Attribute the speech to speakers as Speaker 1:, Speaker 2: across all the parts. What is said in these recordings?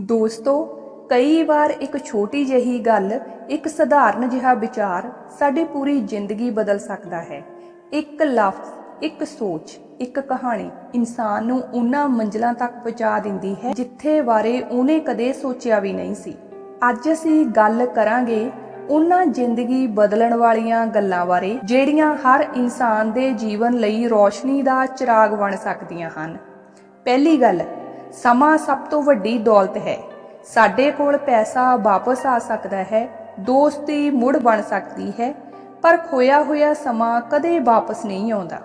Speaker 1: ਦੋਸਤੋ, ਕਈ ਵਾਰ ਇੱਕ ਛੋਟੀ ਜਿਹੀ ਗੱਲ, ਇੱਕ ਸਧਾਰਨ ਜਿਹਾ ਵਿਚਾਰ ਸਾਡੀ ਪੂਰੀ ਜ਼ਿੰਦਗੀ ਬਦਲ ਸਕਦਾ ਹੈ। ਇੱਕ ਲਫ਼ਜ਼, ਇੱਕ ਸੋਚ, ਇੱਕ ਕਹਾਣੀ ਇਨਸਾਨ ਨੂੰ ਉਹਨਾਂ ਮੰਜ਼ਲਾਂ ਤੱਕ ਪਹੁੰਚਾ ਦਿੰਦੀ ਹੈ ਜਿੱਥੇ ਬਾਰੇ ਉਹਨੇ ਕਦੇ ਸੋਚਿਆ ਵੀ ਨਹੀਂ ਸੀ। ਅੱਜ ਅਸੀਂ ਗੱਲ ਕਰਾਂਗੇ ਉਹਨਾਂ ਜ਼ਿੰਦਗੀ ਬਦਲਣ ਵਾਲੀਆਂ ਗੱਲਾਂ ਬਾਰੇ, ਜਿਹੜੀਆਂ ਹਰ ਇਨਸਾਨ ਦੇ ਜੀਵਨ ਲਈ ਰੋਸ਼ਨੀ ਦਾ ਚਿਰਾਗ ਬਣ ਸਕਦੀਆਂ ਹਨ। ਪਹਿਲੀ ਗੱਲ ਸਮਾਂ ਸਭ ਤੋਂ ਵੱਡੀ ਦੌਲਤ ਹੈ। ਸਾਡੇ ਕੋਲ ਪੈਸਾ ਵਾਪਸ ਆ ਸਕਦਾ ਹੈ, ਦੋਸਤੀ ਮੁੜ ਬਣ ਸਕਦੀ ਹੈ, ਪਰ ਖੋਇਆ ਹੋਇਆ ਸਮਾਂ ਕਦੇ ਵਾਪਸ ਨਹੀਂ ਆਉਂਦਾ।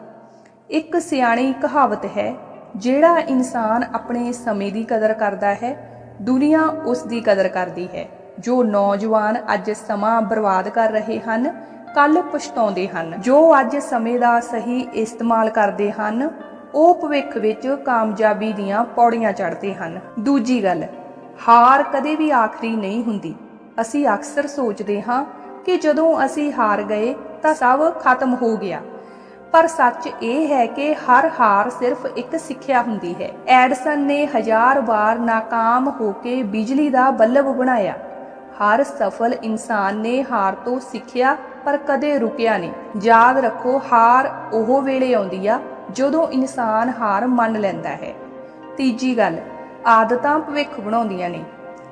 Speaker 1: ਇੱਕ ਸਿਆਣੀ ਕਹਾਵਤ ਹੈ, ਜਿਹੜਾ ਇਨਸਾਨ ਆਪਣੇ ਸਮੇਂ ਦੀ ਕਦਰ ਕਰਦਾ ਹੈ, ਦੁਨੀਆ ਉਸ ਦੀ ਕਦਰ ਕਰਦੀ ਹੈ। ਜੋ ਨੌਜਵਾਨ ਅੱਜ ਸਮਾਂ ਬਰਬਾਦ ਕਰ ਰਹੇ ਹਨ ਕੱਲ ਪਛਤਾਉਂਦੇ ਹਨ। ਜੋ ਅੱਜ ਸਮੇਂ ਦਾ ਸਹੀ ਇਸਤੇਮਾਲ ਕਰਦੇ ਹਨ ਉਹ ਭਵਿੱਖ ਵਿੱਚ ਕਾਮਯਾਬੀ ਦੀਆਂ ਪੌੜੀਆਂ ਚੜ੍ਹਦੇ ਹਨ। ਦੂਜੀ ਗੱਲ, ਹਾਰ ਕਦੇ ਵੀ ਆਖਰੀ ਨਹੀਂ ਹੁੰਦੀ। ਅਸੀਂ ਅਕਸਰ ਸੋਚਦੇ ਹਾਂ ਕਿ ਜਦੋਂ ਅਸੀਂ ਹਾਰ ਗਏ ਤਾਂ ਸਭ ਖਤਮ ਹੋ ਗਿਆ। ਪਰ ਸੱਚ ਇਹ ਹੈ ਕਿ ਹਰ ਹਾਰ ਸਿਰਫ ਇੱਕ ਸਿੱਖਿਆ ਹੁੰਦੀ ਹੈ। ਐਡਸਨ ਨੇ ਹਜ਼ਾਰ ਵਾਰ ਨਾਕਾਮ ਹੋ ਕੇ ਬਿਜਲੀ ਦਾ ਬੱਲਬ ਬਣਾਇਆ। ਹਰ ਸਫਲ ਇਨਸਾਨ ਨੇ ਹਾਰ ਤੋਂ ਸਿੱਖਿਆ ਪਰ ਕਦੇ ਰੁਕਿਆ ਨਹੀਂ। ਯਾਦ ਰੱਖੋ, ਹਾਰ ਉਹ ਵੇਲੇ ਆਉਂਦੀ ਆ ਜਦੋਂ ਇਨਸਾਨ ਹਾਰ ਮੰਨ ਲੈਂਦਾ ਹੈ। ਤੀਜੀ ਗੱਲ, ਆਦਤਾਂ ਭਵਿੱਖ ਬਣਾਉਂਦੀਆਂ ਨੇ।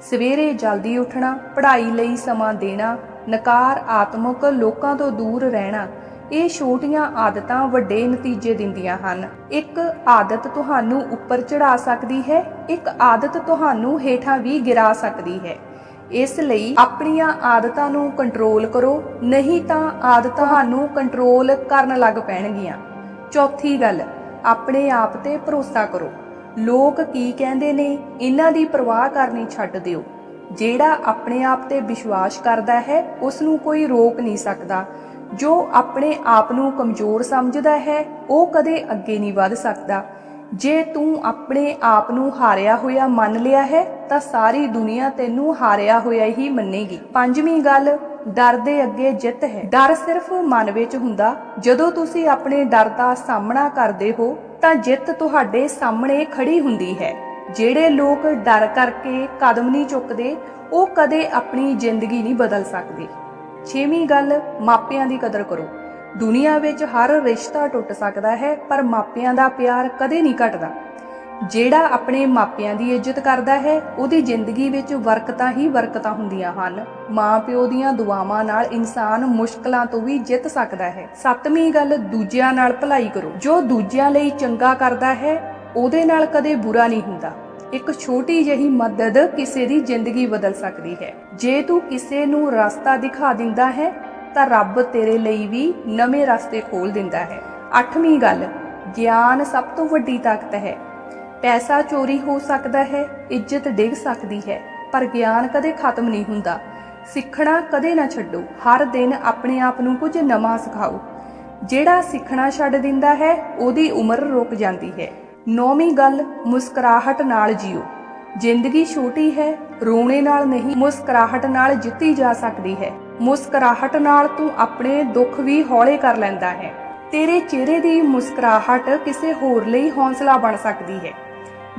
Speaker 1: ਸਵੇਰੇ ਜਲਦੀ ਉੱਠਣਾ, ਪੜ੍ਹਾਈ ਲਈ ਸਮਾਂ ਦੇਣਾ, ਨਕਾਰ ਆਤਮਕ ਲੋਕਾਂ ਤੋਂ ਦੂਰ ਰਹਿਣਾ, ਇਹ ਛੋਟੀਆਂ ਆਦਤਾਂ ਵੱਡੇ ਨਤੀਜੇ ਦਿੰਦੀਆਂ ਹਨ। ਇੱਕ ਆਦਤ ਤੁਹਾਨੂੰ ਉੱਪਰ ਚੜਾ ਸਕਦੀ ਹੈ, ਇੱਕ ਆਦਤ ਤੁਹਾਨੂੰ ਹੇਠਾਂ ਵੀ ਗਿਰਾ ਸਕਦੀ ਹੈ। ਇਸ ਲਈ ਆਪਣੀਆਂ ਆਦਤਾਂ ਨੂੰ ਕੰਟਰੋਲ ਕਰੋ, ਨਹੀਂ ਤਾਂ ਆਦਤਾਂ ਤੁਹਾਨੂੰ ਕੰਟਰੋਲ ਕਰਨ ਲੱਗ ਪੈਣਗੀਆਂ। ਚੌਥੀ ਗੱਲ, ਆਪਣੇ ਆਪ ਤੇ ਭਰੋਸਾ ਕਰੋ। ਲੋਕ ਕੀ ਕਹਿੰਦੇ ਨੇ, ਇਹਨਾਂ ਦੀ ਪਰਵਾਹ ਕਰਨੀ ਛੱਡ ਦਿਓ। ਜਿਹੜਾ ਆਪਣੇ ਆਪ ਤੇ ਵਿਸ਼ਵਾਸ ਕਰਦਾ ਹੈ ਉਸ ਨੂੰ ਕੋਈ ਰੋਕ ਨਹੀਂ ਸਕਦਾ। ਜੋ ਆਪਣੇ ਆਪ ਨੂੰ ਕਮਜ਼ੋਰ ਸਮਝਦਾ ਹੈ, ਉਹ ਕਦੇ ਅੱਗੇ ਨਹੀਂ ਵਧ ਸਕਦਾ। ਜੇ ਤੂੰ ਆਪਣੇ ਆਪ ਨੂੰ ਹਾਰਿਆ ਹੋਇਆ ਮੰਨ ਲਿਆ ਹੈ ਤਾਂ ਸਾਰੀ ਦੁਨੀਆ ਤੈਨੂੰ ਹਾਰਿਆ ਹੋਇਆ ਹੀ ਮੰਨੇਗੀ। ਪੰਜਵੀਂ ਗੱਲ, ਡਰ ਦੇ ਅੱਗੇ ਜਿੱਤ ਹੈ। ਡਰ ਸਿਰਫ ਮਨ ਵਿੱਚ ਹੁੰਦਾ। ਜਦੋਂ ਤੁਸੀਂ ਆਪਣੇ ਡਰ ਦਾ ਸਾਹਮਣਾ ਕਰਦੇ ਹੋ, ਤਾਂ ਜਿੱਤ ਤੁਹਾਡੇ ਸਾਹਮਣੇ ਖੜੀ ਹੁੰਦੀ ਹੈ। ਜਿਹੜੇ ਲੋਕ ਡਰ ਕਰਕੇ ਕਦਮ ਨਹੀਂ ਚੁੱਕਦੇ, ਉਹ ਕਦੇ ਆਪਣੀ ਜ਼ਿੰਦਗੀ ਨਹੀਂ ਬਦਲ ਸਕਦੇ। ਛੇਵੀਂ ਗੱਲ, ਮਾਪਿਆਂ ਦੀ ਕਦਰ ਕਰੋ। ਦੁਨੀਆ ਵਿੱਚ ਹਰ ਰਿਸ਼ਤਾ ਟੁੱਟ ਸਕਦਾ ਹੈ, ਪਰ ਮਾਪਿਆਂ ਦਾ ਪਿਆਰ ਕਦੇ ਨਹੀਂ ਘਟਦਾ। ਜਿਹੜਾ ਆਪਣੇ ਮਾਪਿਆਂ ਦੀ ਇੱਜ਼ਤ ਕਰਦਾ ਹੈ, ਉਹਦੀ ਜ਼ਿੰਦਗੀ ਵਿੱਚ ਵਰਕਤਾਂ ਹੀ ਵਰਕਤਾਂ ਹੁੰਦੀਆਂ ਹਨ। ਮਾਂ-ਪਿਓ ਦੀਆਂ ਦੁਆਵਾਂ ਨਾਲ ਇਨਸਾਨ ਮੁਸ਼ਕਲਾਂ ਤੋਂ ਵੀ ਜਿੱਤ ਸਕਦਾ ਹੈ। ਸੱਤਵੀਂ ਗੱਲ, ਦੂਜਿਆਂ ਨਾਲ ਭਲਾਈ ਕਰੋ। ਜੋ ਦੂਜਿਆਂ ਲਈ ਚੰਗਾ ਕਰਦਾ ਹੈ, ਉਹਦੇ ਨਾਲ ਕਦੇ ਬੁਰਾ ਨਹੀਂ ਹੁੰਦਾ। ਇੱਕ ਛੋਟੀ ਜਿਹੀ ਮਦਦ ਕਿਸੇ ਦੀ ਜ਼ਿੰਦਗੀ ਬਦਲ ਸਕਦੀ ਹੈ। ਜੇ ਤੂੰ ਕਿਸੇ ਨੂੰ ਰਸਤਾ ਦਿਖਾ ਦਿੰਦਾ ਹੈ, ਤਾਂ ਰੱਬ ਤੇਰੇ ਲਈ ਵੀ ਨਵੇਂ ਰਸਤੇ ਖੋਲ ਦਿੰਦਾ ਹੈ। ਅੱਠਵੀਂ ਗੱਲ, ਗਿਆਨ ਸਭ ਤੋਂ ਵੱਡੀ ਤਾਕਤ ਹੈ। ਪੈਸਾ ਚੋਰੀ ਹੋ ਸਕਦਾ ਹੈ, ਇੱਜ਼ਤ ਡਿੱਗ ਸਕਦੀ ਹੈ, ਪਰ ਗਿਆਨ ਕਦੇ ਖਤਮ ਨਹੀਂ ਹੁੰਦਾ। ਸਿੱਖਣਾ ਕਦੇ ਨਾ ਛੱਡੋ, ਹਰ ਦਿਨ ਆਪਣੇ ਆਪ ਨੂੰ ਕੁਝ ਨਵਾਂ ਸਿਖਾਓ। ਜਿਹੜਾ ਸਿੱਖਣਾ ਛੱਡ ਦਿੰਦਾ ਹੈ, ਉਹਦੀ ਉਮਰ ਰੁਕ ਜਾਂਦੀ ਹੈ। ਨੌਵੀਂ ਗੱਲ, ਮੁਸਕਰਾਹਟ ਨਾਲ ਜੀਓ। ਜ਼ਿੰਦਗੀ ਛੋਟੀ ਹੈ, ਰੋਣੇ ਨਾਲ ਨਹੀਂ, ਮੁਸਕਰਾਹਟ ਨਾਲ ਜਿੱਤੀ ਜਾ ਸਕਦੀ ਹੈ। ਮੁਸਕਰਾਹਟ ਨਾਲ ਤੂੰ ਆਪਣੇ ਦੁੱਖ ਵੀ ਹੌਲੇ ਕਰ ਲੈਂਦਾ ਹੈ। ਤੇਰੇ ਚਿਹਰੇ ਦੀ ਮੁਸਕਰਾਹਟ ਕਿਸੇ ਹੋਰ ਲਈ ਹੌਸਲਾ ਬਣ ਸਕਦੀ ਹੈ।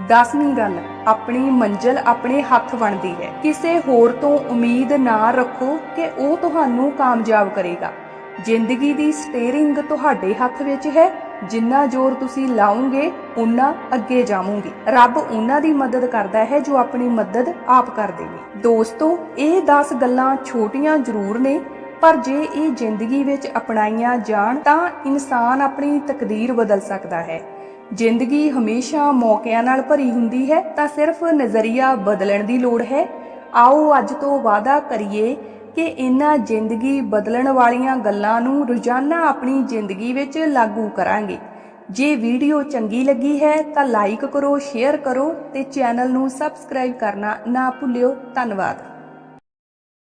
Speaker 1: ਦਸਵੀਂ ਗੱਲ, ਆਪਣੀ ਮੰਜ਼ਲ ਆਪਣੇ ਹੱਥ ਬਣਦੀ ਹੈ। ਕਿਸੇ ਹੋਰ ਤੋਂ ਉਮੀਦ ਨਾ ਰੱਖੋ ਕਿ ਉਹ ਤੁਹਾਨੂੰ ਕਾਮਯਾਬ ਕਰੇਗਾ। ਜ਼ਿੰਦਗੀ ਦੀ ਸਟੀਅਰਿੰਗ ਤੁਹਾਡੇ ਹੱਥ ਵਿੱਚ ਹੈ। ਜਿੰਨਾ ਜ਼ੋਰ ਤੁਸੀਂ ਲਾਓਗੇ ਉਨਾ ਅੱਗੇ ਜਾਵੋਗੇ। ਰੱਬ ਉਹਨਾਂ ਦੀ ਮਦਦ ਕਰਦਾ ਹੈ ਜੋ ਆਪਣੀ ਮਦਦ ਆਪ ਕਰਦੇ ਨੇ ਦੋਸਤੋ, ਇਹ 10 ਗੱਲਾਂ ਛੋਟੀਆਂ ਜ਼ਰੂਰ ਨੇ। ਪਰ ਜੇ ਇਹ ਜ਼ਿੰਦਗੀ ਵਿੱਚ ਅਪਣਾਈਆਂ ਜਾਣ ਤਾਂ ਇਨਸਾਨ ਆਪਣੀ ਤਕਦੀਰ ਬਦਲ ਸਕਦਾ ਹੈ। ਜ਼ਿੰਦਗੀ ਹਮੇਸ਼ਾ ਮੌਕਿਆਂ ਨਾਲ ਭਰੀ ਹੁੰਦੀ ਹੈ ਤਾਂ ਸਿਰਫ ਨਜ਼ਰੀਆ ਬਦਲਣ ਦੀ ਲੋੜ ਹੈ। ਆਓ ਅੱਜ ਤੋਂ ਵਾਅਦਾ ਕਰੀਏ ਕਿ ਇਹਨਾਂ ਜ਼ਿੰਦਗੀ ਬਦਲਣ ਵਾਲੀਆਂ ਗੱਲਾਂ ਨੂੰ ਰੋਜ਼ਾਨਾ ਆਪਣੀ ਜ਼ਿੰਦਗੀ ਵਿੱਚ ਲਾਗੂ ਕਰਾਂਗੇ। ਜੇ ਵੀਡੀਓ ਚੰਗੀ ਲੱਗੀ ਹੈ ਤਾਂ ਲਾਈਕ ਕਰੋ, ਸ਼ੇਅਰ ਕਰੋ ਤੇ ਚੈਨਲ ਨੂੰ ਸਬਸਕ੍ਰਾਈਬ ਕਰਨਾ ਨਾ ਭੁੱਲਿਓ। ਧੰਨਵਾਦ।